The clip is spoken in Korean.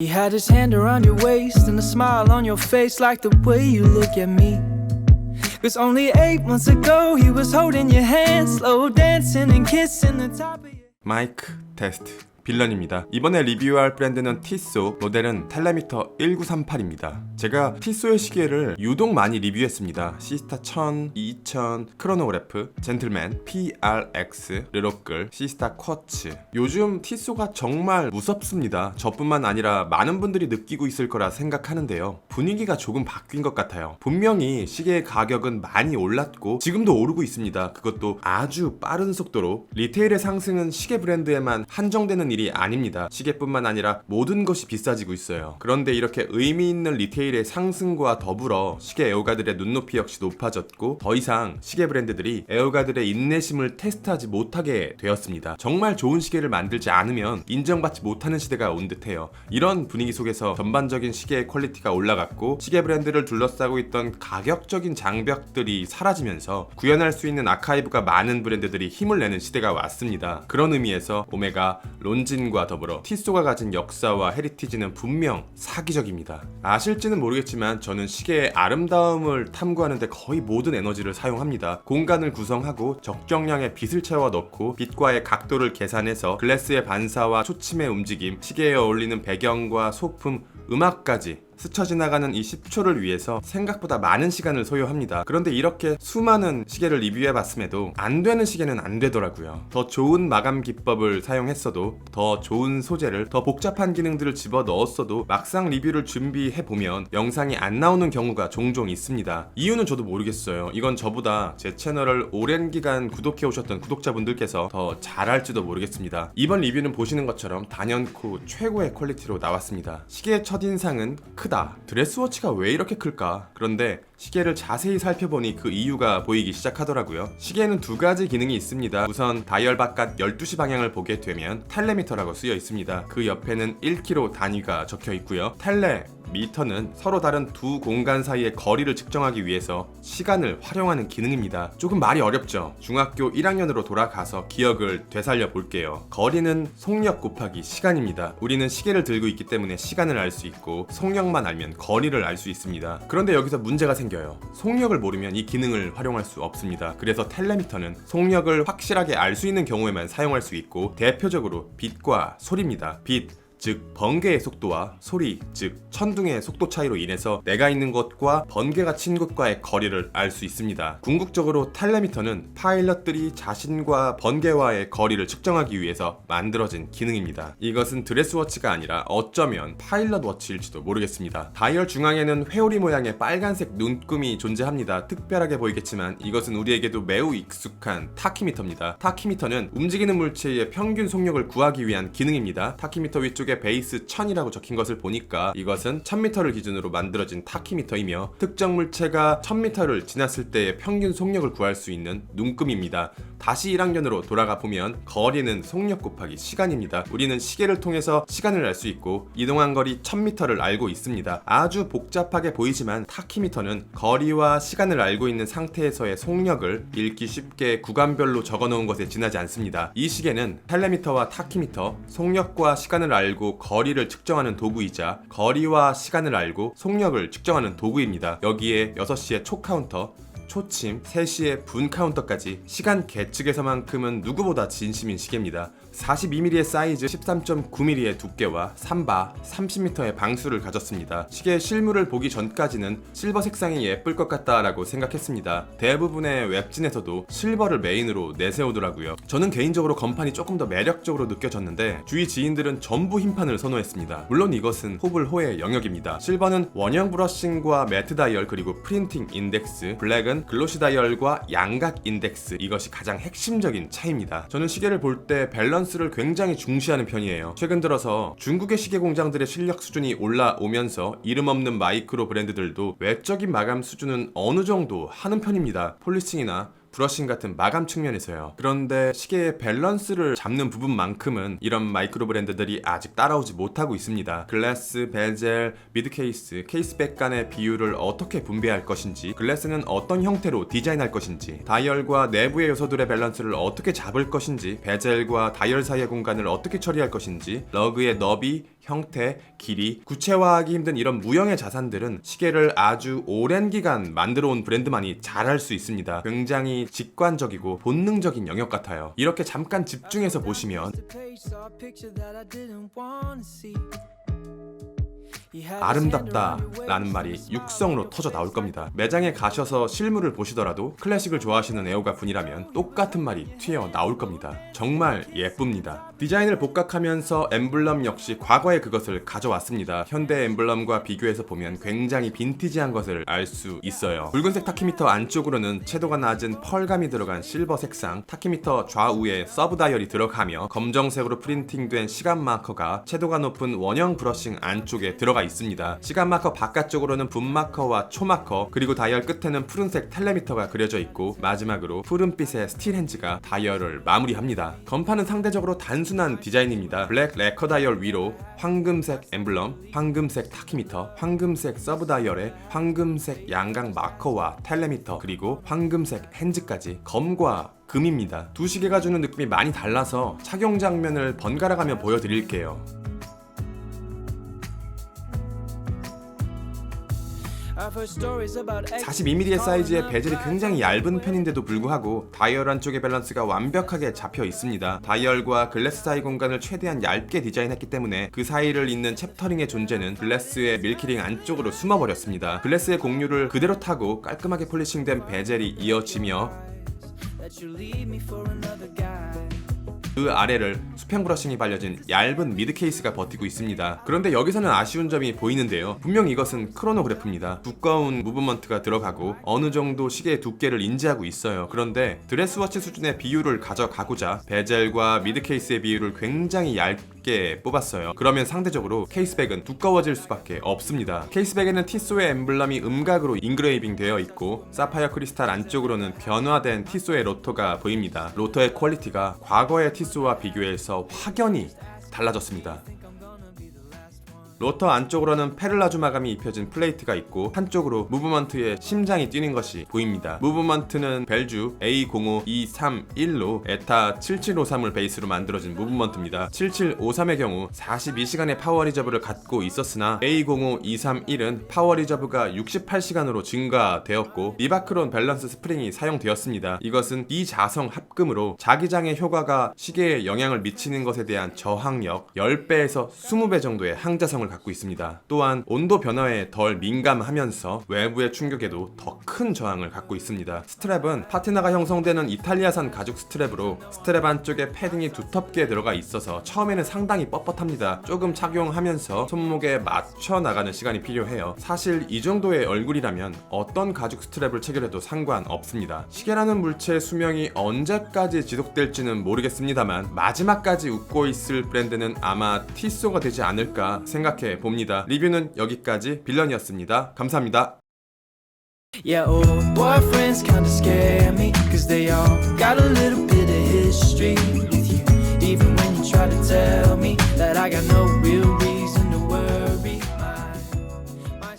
He had his hand around your waist and a smile on your face, like the way you look at me. Cause only eight months ago, he was holding your hand, slow dancing and kissing the top of your. Mike, test. 빌런입니다. 이번에 리뷰할 브랜드는 티소, 모델은 텔레미터 1938입니다. 제가 티소의 시계를 유독 많이 리뷰했습니다. 시스타 1000, 2000, 크로노그래프, 젠틀맨, PRX, 르로끌, 시스타 쿼츠. 요즘 티소가 정말 무섭습니다. 저뿐만 아니라 많은 분들이 느끼고 있을 거라 생각하는데요. 분위기가 조금 바뀐 것 같아요. 분명히 시계의 가격은 많이 올랐고 지금도 오르고 있습니다. 그것도 아주 빠른 속도로 리테일의 상승은 시계 브랜드에만 한정되는 일이 아닙니다. 시계뿐만 아니라 모든 것이 비싸지고 있어요. 그런데 이렇게 의미 있는 리테일의 상승과 더불어 시계 애호가들의 눈높이 역시 높아졌고 더 이상 시계 브랜드들이 애호가들의 인내심을 테스트하지 못하게 되었습니다. 정말 좋은 시계를 만들지 않으면 인정받지 못하는 시대가 온 듯해요. 이런 분위기 속에서 전반적인 시계의 퀄리티가 올라갔고 시계 브랜드를 둘러싸고 있던 가격적인 장벽들이 사라지면서 구현할 수 있는 아카이브가 많은 브랜드들이 힘을 내는 시대가 왔습니다. 그런 의미에서 오메가, 론 진과 더불어 티소가 가진 역사와 헤리티지는 분명 사기적입니다. 아실지는 모르겠지만 저는 시계의 아름다움을 탐구하는데 거의 모든 에너지를 사용합니다. 공간을 구성하고 적정량의 빛을 채워 넣고 빛과의 각도를 계산해서 글래스의 반사와 초침의 움직임, 시계에 어울리는 배경과 소품, 음악까지 스쳐 지나가는 이 10초를 위해서 생각보다 많은 시간을 소요합니다. 그런데 이렇게 수많은 시계를 리뷰해 봤음에도 안 되는 시계는 안 되더라고요. 더 좋은 마감 기법을 사용했어도 더 좋은 소재를 더 복잡한 기능들을 집어 넣었어도 막상 리뷰를 준비해 보면 영상이 안 나오는 경우가 종종 있습니다. 이유는 저도 모르겠어요. 이건 저보다 제 채널을 오랜 기간 구독해 오셨던 구독자분들께서 더 잘할지도 모르겠습니다. 이번 리뷰는 보시는 것처럼 단연코 최고의 퀄리티로 나왔습니다. 시계의 첫인상은 크다. 드레스워치가 왜 이렇게 클까? 그런데 시계를 자세히 살펴보니 그 이유가 보이기 시작하더라고요. 시계에는 두 가지 기능이 있습니다. 우선 다이얼 바깥 12시 방향을 보게 되면 텔레미터라고 쓰여 있습니다. 그 옆에는 1km 단위가 적혀 있고요. 텔레 미터는 서로 다른 두 공간 사이의 거리를 측정하기 위해서 시간을 활용하는 기능입니다. 조금 말이 어렵죠? 중학교 1학년으로 돌아가서 기억을 되살려 볼게요. 거리는 속력 곱하기 시간입니다. 우리는 시계를 들고 있기 때문에 시간을 알 수 있고 속력만 알면 거리를 알 수 있습니다. 그런데 여기서 문제가 생겨요. 속력을 모르면 이 기능을 활용할 수 없습니다. 그래서 텔레미터는 속력을 확실하게 알 수 있는 경우에만 사용할 수 있고 대표적으로 빛과 소리입니다. 빛 즉 번개의 속도와 소리 즉 천둥의 속도 차이로 인해서 내가 있는 곳과 번개가 친 곳과의 거리를 알 수 있습니다. 궁극적으로 텔레미터는 파일럿들이 자신과 번개와의 거리를 측정하기 위해서 만들어진 기능입니다. 이것은 드레스워치가 아니라 어쩌면 파일럿 워치일지도 모르겠습니다. 다이얼 중앙에는 회오리 모양의 빨간색 눈금이 존재합니다. 특별하게 보이겠지만 이것은 우리에게도 매우 익숙한 타키미터입니다. 타키미터는 움직이는 물체의 평균 속력을 구하기 위한 기능입니다. 타키미터 위쪽 쪽에 베이스 1000이라고 적힌 것을 보니까 이것은 1000m를 기준으로 만들어진 타키미터이며 특정 물체가 1000m를 지났을 때의 평균 속력을 구할 수 있는 눈금입니다. 다시 1학년으로 돌아가 보면 거리는 속력 곱하기 시간입니다. 우리는 시계를 통해서 시간을 알 수 있고 이동한 거리 1000m를 알고 있습니다. 아주 복잡하게 보이지만 타키미터는 거리와 시간을 알고 있는 상태에서의 속력을 읽기 쉽게 구간별로 적어 놓은 것에 지나지 않습니다. 이 시계는 텔레미터와 타키미터, 속력과 시간을 알고 거리를 측정하는 도구이자 거리와 시간을 알고 속력을 측정하는 도구입니다. 여기에 6시의 초 카운터, 초침, 3시의 분 카운터까지 시간 계측에서만큼은 누구보다 진심인 시계입니다. 42mm의 사이즈, 13.9mm의 두께와 3바, 30m의 방수를 가졌습니다. 시계의 실물을 보기 전까지는 실버 색상이 예쁠 것 같다라고 생각했습니다. 대부분의 웹진에서도 실버를 메인으로 내세우더라고요. 저는 개인적으로 건판이 조금 더 매력적으로 느껴졌는데 주위 지인들은 전부 흰판을 선호했습니다. 물론 이것은 호불호의 영역입니다. 실버는 원형 브러싱과 매트 다이얼 그리고 프린팅 인덱스, 블랙은 글로시 다이얼과 양각 인덱스 이것이 가장 핵심적인 차이입니다. 저는 시계를 볼 때 밸런스 를 굉장히 중시하는 편이에요. 최근 들어서 중국의 시계 공장들의 실력 수준이 올라오면서 이름 없는 마이크로 브랜드들도 외적인 마감 수준은 어느 정도 하는 편입니다. 폴리싱이나 브러싱 같은 마감 측면에서요. 그런데 시계의 밸런스를 잡는 부분만큼은 이런 마이크로 브랜드들이 아직 따라오지 못하고 있습니다. 글래스, 베젤, 미드 케이스, 케이스백 간의 비율을 어떻게 분배할 것인지, 글래스는 어떤 형태로 디자인할 것인지, 다이얼과 내부의 요소들의 밸런스를 어떻게 잡을 것인지, 베젤과 다이얼 사이의 공간을 어떻게 처리할 것인지, 러그의 너비, 형태, 길이, 구체화하기 힘든 이런 무형의 자산들은 시계를 아주 오랜 기간 만들어 온 브랜드만이 잘할 수 있습니다. 굉장히 직관적이고 본능적인 영역 같아요. 이렇게 잠깐 집중해서 보시면 아름답다 라는 말이 육성으로 터져 나올 겁니다. 매장에 가셔서 실물을 보시더라도 클래식을 좋아하시는 애호가 분이라면 똑같은 말이 튀어 나올 겁니다. 정말 예쁩니다. 디자인을 복각하면서 엠블럼 역시 과거의 그것을 가져왔습니다. 현대 엠블럼과 비교해서 보면 굉장히 빈티지한 것을 알 수 있어요. 붉은색 타키미터 안쪽으로는 채도가 낮은 펄감이 들어간 실버 색상, 타키미터 좌우에 서브 다이얼이 들어가며 검정색으로 프린팅된 시간 마커가 채도가 높은 원형 브러싱 안쪽에 들어가 있습니다. 시간 마커 바깥쪽으로는 분 마커와 초 마커, 그리고 다이얼 끝에는 푸른색 텔레미터가 그려져 있고 마지막으로 푸른빛의 스틸 핸즈가 다이얼을 마무리합니다. 건판은 상대적으로 단순한 디자인입니다. 블랙 레커 다이얼 위로 황금색 엠블럼, 황금색 타키미터, 황금색 서브 다이얼에 황금색 양각 마커와 텔레미터, 그리고 황금색 핸즈까지 검과 금입니다. 두 시계가 주는 느낌이 많이 달라서 착용 장면을 번갈아가며 보여드릴게요. 42mm의 사이즈의 베젤이 굉장히 얇은 편인데도 불구하고 다이얼 안쪽의 밸런스가 완벽하게 잡혀 있습니다. 다이얼과 글래스 사이 공간을 최대한 얇게 디자인했기 때문에 그 사이를 잇는 챕터링의 존재는 글래스의 밀키링 안쪽으로 숨어버렸습니다. 글래스의 공유를 그대로 타고 깔끔하게 폴리싱된 베젤이 이어지며. 그 아래를 수평 브러싱이 발려진 얇은 미드 케이스가 버티고 있습니다. 그런데 여기서는 아쉬운 점이 보이는데요. 분명 이것은 크로노그래프입니다. 두꺼운 무브먼트가 들어가고 어느 정도 시계의 두께를 인지하고 있어요. 그런데 드레스워치 수준의 비율을 가져가고자 베젤과 미드 케이스의 비율을 굉장히 얇게 뽑았어요. 그러면 상대적으로 케이스백은 두꺼워질 수밖에 없습니다. 케이스백에는 티소의 엠블럼이 음각으로 인그레이빙 되어 있고 사파이어 크리스탈 안쪽으로는 변화된 티소의 로터가 보입니다. 로터의 퀄리티가 과거의 티소와 비교해서 확연히 달라졌습니다. 로터 안쪽으로는 페를라주 마감이 입혀진 플레이트가 있고 한쪽으로 무브먼트에 심장이 뛰는 것이 보입니다. 무브먼트는 벨주 A05231로 에타 7753을 베이스로 만들어진 무브먼트입니다. 7753의 경우 42시간의 파워 리저브를 갖고 있었으나 A05231은 파워 리저브가 68시간으로 증가되었고 리바크론 밸런스 스프링이 사용되었습니다. 이것은 비자성 합금으로 자기장의 효과가 시계에 영향을 미치는 것에 대한 저항력 10배에서 20배 정도의 항자성을 갖고 있습니다. 또한 온도 변화에 덜 민감하면서 외부의 충격에도 더 큰 저항을 갖고 있습니다. 스트랩은 파티나가 형성되는 이탈리아산 가죽 스트랩으로 스트랩 안쪽에 패딩이 두텁게 들어가 있어서 처음에는 상당히 뻣뻣합니다. 조금 착용하면서 손목에 맞춰 나가는 시간이 필요해요. 사실 이 정도의 얼굴이라면 어떤 가죽 스트랩을 체결해도 상관없습니다. 시계라는 물체의 수명이 언제까지 지속될지는 모르겠습니다만 마지막까지 웃고 있을 브랜드는 아마 티소가 되지 않을까 생각 해 봅니다. 리뷰는 여기까지 빌런이었습니다. 감사합니다. Yeah, old boyfriends kinda scare me, cause they all got a little bit of history with you. Even when you try to tell me that I got no